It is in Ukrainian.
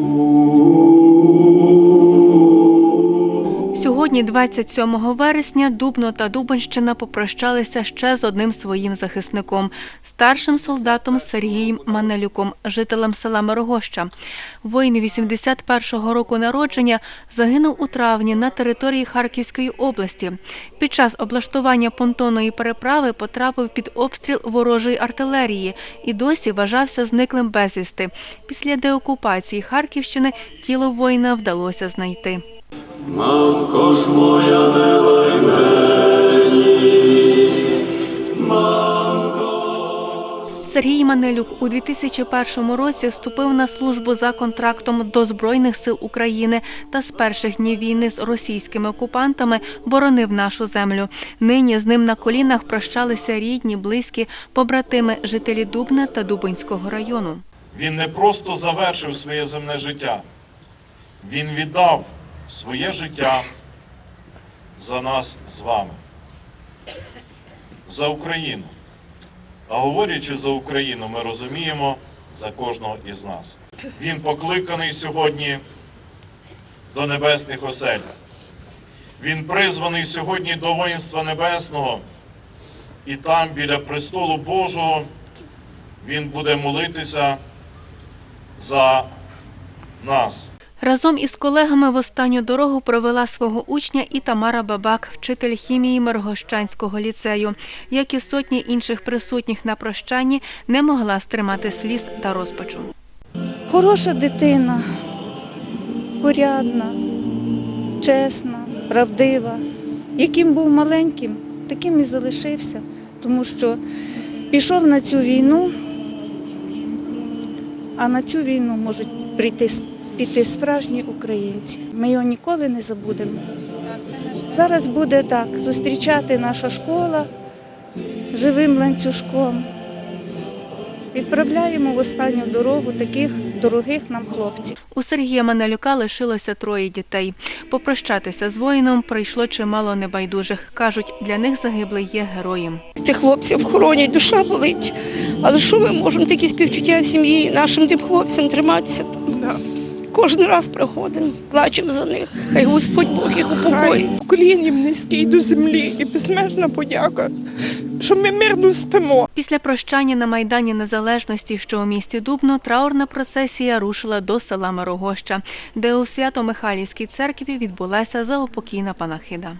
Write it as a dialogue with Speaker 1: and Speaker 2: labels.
Speaker 1: O Сьогодні, 27 вересня, Дубно та Дубенщина попрощалися ще з одним своїм захисником старшим солдатом Сергієм Манелюком, жителем села Мирогоща. Воїн 81-го року народження загинув у травні на території Харківської області. Під час облаштування понтонної переправи потрапив під обстріл ворожої артилерії і досі вважався зниклим безвісти. Після деокупації Харківщини тіло воїна вдалося знайти.
Speaker 2: Мамко ж моя не лай мені,
Speaker 1: Сергій Манелюк у 2001 році вступив на службу за контрактом до Збройних сил України та з перших днів війни з російськими окупантами боронив нашу землю. Нині з ним на колінах прощалися рідні, близькі, побратими, жителі Дубна та Дубинського району.
Speaker 3: Він не просто завершив своє земне життя, він віддав своє життя за нас з вами, за Україну. А говорячи за Україну, ми розуміємо за кожного із нас. Він покликаний сьогодні до небесних осель. Він призваний сьогодні до воїнства небесного, і там, біля престолу Божого, він буде молитися за нас.
Speaker 1: Разом із колегами в останню дорогу провела свого учня і Тамара Бабак, вчитель хімії Миргощанського ліцею. Як і сотні інших присутніх на прощанні, не могла стримати сліз та розпачу.
Speaker 4: Хороша дитина, порядна, чесна, правдива. Яким був маленьким, таким і залишився, тому що пішов на цю війну, а на цю війну можуть прийти, піти справжні українці. Ми його ніколи не забудемо. Зараз буде так, зустрічати наша школа живим ланцюжком. Відправляємо в останню дорогу таких дорогих нам хлопців.
Speaker 1: У Сергія Манелюка лишилося троє дітей. Попрощатися з воїном прийшло чимало небайдужих. Кажуть, для них загиблий є героєм.
Speaker 5: Тих хлопців хоронять, душа болить. Але що ми можемо такі співчуття сім'ї нашим тим хлопцям триматися там? Кожен раз приходимо, плачемо за них. Хай Господь Бог їх упокоїть.
Speaker 6: Колінів низький до землі і безмежна подяка, що ми мирно спимо.
Speaker 1: Після прощання на Майдані Незалежності, що у місті Дубно, траурна процесія рушила до села Мирогоща, де у Свято-Михайлівській церкві відбулася заупокійна панахида.